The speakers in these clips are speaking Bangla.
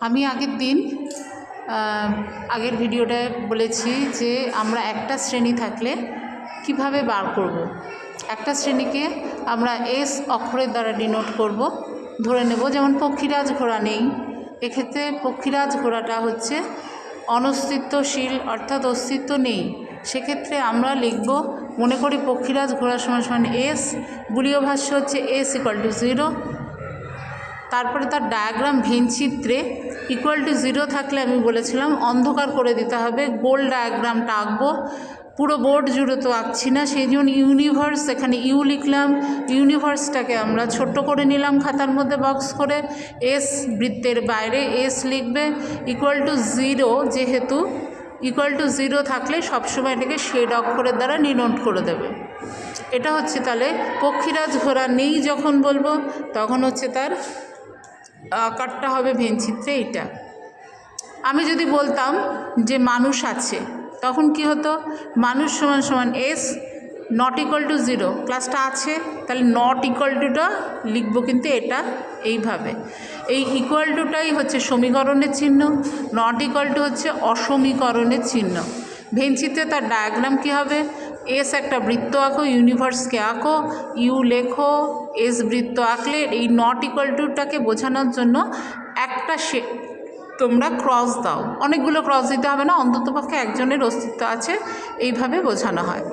আমি আগের দিন আগের ভিডিওটায় বলেছি যে আমরা একটা শ্রেণি থাকলে কীভাবে বার করব। একটা শ্রেণীকে আমরা এস অক্ষরের দ্বারা ডিনোট করব। ধরে নেব, যেমন পক্ষীরাজ ঘোড়া নেই। এক্ষেত্রে পক্ষীরাজ ঘোড়াটা হচ্ছে অনস্তিত্বশীল, অর্থাৎ অস্তিত্ব নেই। সেক্ষেত্রে আমরা লিখব, মনে করি পক্ষীরাজ ঘোড়া সমান সমান এস বুলীয় ভাষ্য হচ্ছে এস ইকাল টু জিরো তারপরে তার ডায়াগ্রাম ভিনচিত্রে ইকুয়াল টু জিরো থাকলে আমি বলেছিলাম, অন্ধকার করে দিতে হবে, গোল ডায়াগ্রামটা আঁকবো, পুরো বোর্ড জুড়ে তো আঁকছি না, সেই জন্য ইউনিভার্স এখানে ইউ লিখলাম ইউনিভার্সটাকে আমরা ছোট্ট করে নিলাম খাতার মধ্যে বক্স করে এস বৃত্তের বাইরে এস লিখবে ইকুয়াল টু জিরো যেহেতু ইকুয়াল টু জিরো থাকলে সবসময় এটাকে শেড অক্ষরের দ্বারা নিনোট করে দেবে। এটা হচ্ছে তাহলে পক্ষীরাজ ঘোড়া নেই যখন বলব, তখন হচ্ছে তার আকারটা হবে ভেনচিত্রে এইটা। আমি যদি বলতাম যে মানুষ আছে, তখন কি হতো? মানুষ সমান সমান S not equal to zero ক্লাসটা আছে, তাহলে নট ইকুয়াল টুটা লিখব কিন্তু এটা এইভাবে। এই ইকুয়াল টুটাই হচ্ছে সমীকরণের চিহ্ন নট ইকুয়াল টু হচ্ছে অসমীকরণের চিহ্ন। ভেঞ্চিতে তার ডায়াগ্রাম কী হবে? এস একটা বৃত্ত আঁকো ইউনিভার্সকে আঁকো, ইউ লেখো, এস বৃত্ত আঁকলে এই নট ইকুয়াল টুটাকে বোঝানোর জন্য একটা সে তোমরা ক্রস দাও। অনেকগুলো ক্রস দিতে হবে না অন্ততপক্ষে একজনের অস্তিত্ব আছে, এইভাবে বোঝানো হয়।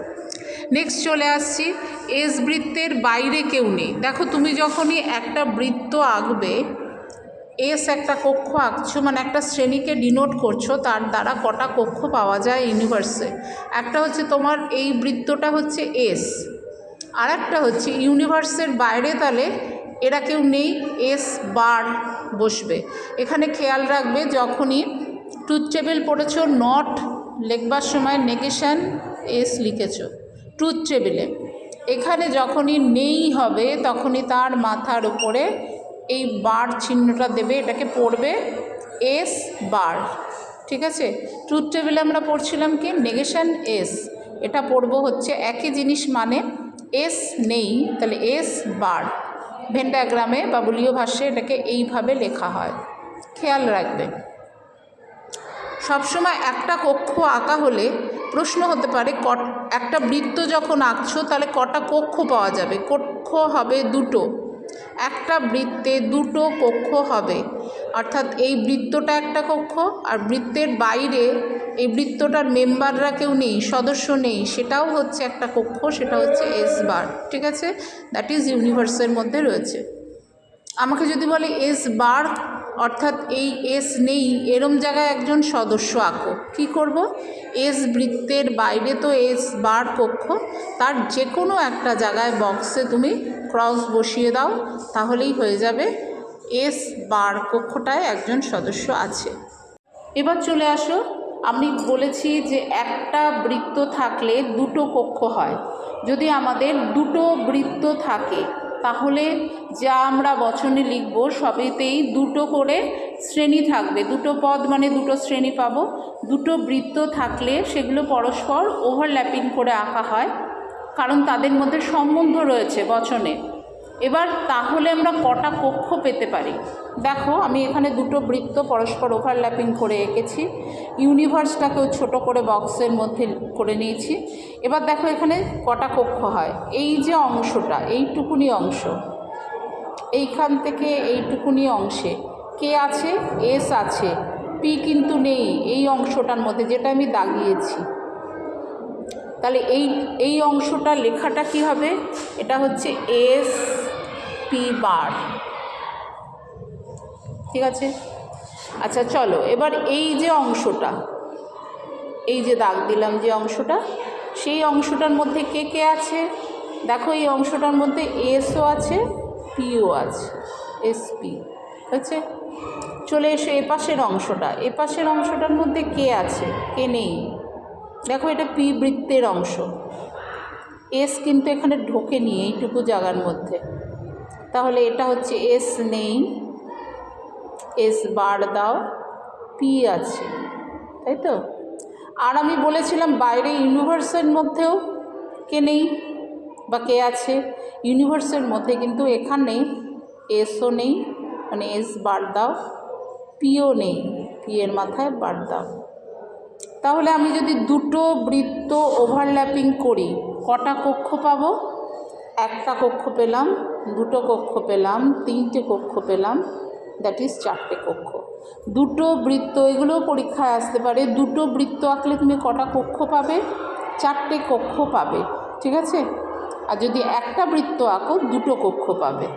নেক্সট চলে আসছি, এস বৃত্তের বাইরে কেউ নেই। দেখো তুমি যখনই একটা বৃত্ত আঁকবে এস একটা কক্ষ আঁকছো মানে একটা শ্রেণীকে ডিনোট করছ, তার দ্বারা কটা কক্ষ পাওয়া যায় ইউনিভার্সে একটা হচ্ছে তোমার এই বৃত্তটা হচ্ছে এস আর একটা হচ্ছে ইউনিভার্সের বাইরে তাহলে এরা কেউ নেই, এস বার বসবে। এখানে খেয়াল রাখবে, যখনই ট্রুথ টেবিল পড়েছো নট লেখবার সময় নেগেশন এস লিখেছো ট্রুথ টেবিলে এখানে যখনই নেই হবে, তখনই তার মাথার উপরে এই বার চিহ্নটা দেবে, এটাকে পড়বে এস বার ঠিক আছে? ট্রুথ টেবিলে আমরা পড়ছিলাম কি? নেগেশন এস এটা পড়ব হচ্ছে একই জিনিস মানে এস নেই, তাহলে এস বার ভেন ডায়াগ্রামে বা বলীয় ভাষ্যে এটাকে এইভাবে লেখা হয়, খেয়াল রাখবে। সবসময় একটা কক্ষ আঁকা হলে প্রশ্ন হতে পারে, কট, একটা বৃত্ত যখন আঁকছো তাহলে কটা কক্ষ পাওয়া যাবে? কক্ষ হবে দুটো। একটা বৃত্তে দুটো কক্ষ হবে। অর্থাৎ এই বৃত্তটা একটা কক্ষ আর বৃত্তের বাইরে এই বৃত্তটার মেম্বাররা কেউ নেই, সদস্য নেই, সেটাও হচ্ছে একটা কক্ষ, সেটা হচ্ছে এস বার ঠিক আছে? দ্যাট ইজ ইউনিভার্সের মধ্যে রয়েছে। আমাকে যদি বলে এস বার অর্থাৎ এই এস নেই, এরম জায়গায় একজন সদস্য আঁকো। কি করব? এস বৃত্তের বাইরে তো এস বার কক্ষ, তার যে কোনো একটা জায়গায় বক্সে তুমি ক্রস বসিয়ে দাও, তাহলেই হয়ে যাবে। এস বার কক্ষটায় একজন সদস্য আছে। এবার চলে আসো। আমি বলেছি যে একটা বৃত্ত থাকলে দুটো কক্ষ হয়। যদি আমাদের দুটো বৃত্ত থাকে, তাহলে যা আমরা বচনে লিখব, সবেতেই দুটো করে শ্রেণি থাকবে। দুটো পদ মানে দুটো শ্রেণি পাবো। দুটো বৃত্ত থাকলে সেগুলো পরস্পর ওভারল্যাপিং করে আঁকা হয়। কারণ তাদের মধ্যে সম্বন্ধ রয়েছে বচনে। এবার তাহলে আমরা কটা কক্ষ পেতে পারি? দেখো, আমি এখানে দুটো বৃত্ত পরস্পর ওভারল্যাপিং করে এঁকেছি। ইউনিভার্সটাকেও ছোট করে বক্সের মধ্যে করে নিয়েছি। এবার দেখো, এখানে কটা কক্ষ হয়। এই যে অংশটা, এইটুকুনি অংশ, এইখান থেকে এইটুকুনি অংশে কে আছে? এস আছে। পি কিন্তু নেই এই অংশটার মধ্যে, যেটা আমি দাগিয়েছি। তাহলে এই এই অংশটা লেখাটা কি হবে? এটা হচ্ছে এস পি বার ঠিক আছে? আচ্ছা চলো, এবার এই যে অংশটা, এই যে দাগ দিলাম যে অংশটা, সেই অংশটার মধ্যে কে কে আছে? দেখো, এই অংশটার মধ্যে এসও আছে পিও আছে এসপি হচ্ছে চলে এসে এপাশের অংশটা, এপাশের অংশটার মধ্যে কে আছে? কে নেই? দেখো, এটা পি বৃত্তের অংশ। এস কিন্তু এখানে ঢোকে নিয়ে এইটুকু জায়গার মধ্যে। তাহলে এটা হচ্ছে এস নেই এস বার দাও পি আছে, তাই তো? আর আমি বলেছিলাম বাইরে ইউনিভার্সের মধ্যেও কে নেই বা কে আছে? ইউনিভার্সের মধ্যে কিন্তু এখানে এসও নেই মানে এস বার দাও পিও নেই পি এর মাথায় বার দাও। তাহলে আমি যদি দুটো বৃত্ত ওভারল্যাপিং করি, কটা কক্ষ পাবো? একটা কক্ষ পেলাম, দুটো কক্ষ পেলাম, তিনটে কক্ষ পেলাম দ্যাট ইজ চারটে কক্ষ। দুটো বৃত্ত, এগুলোও পরীক্ষায় আসতে পারে, দুটো বৃত্ত আঁকলে তুমি কটা কক্ষ পাবে? চারটে কক্ষ পাবে, ঠিক আছে? আর যদি একটা বৃত্ত আঁকো, দুটো কক্ষ পাবে।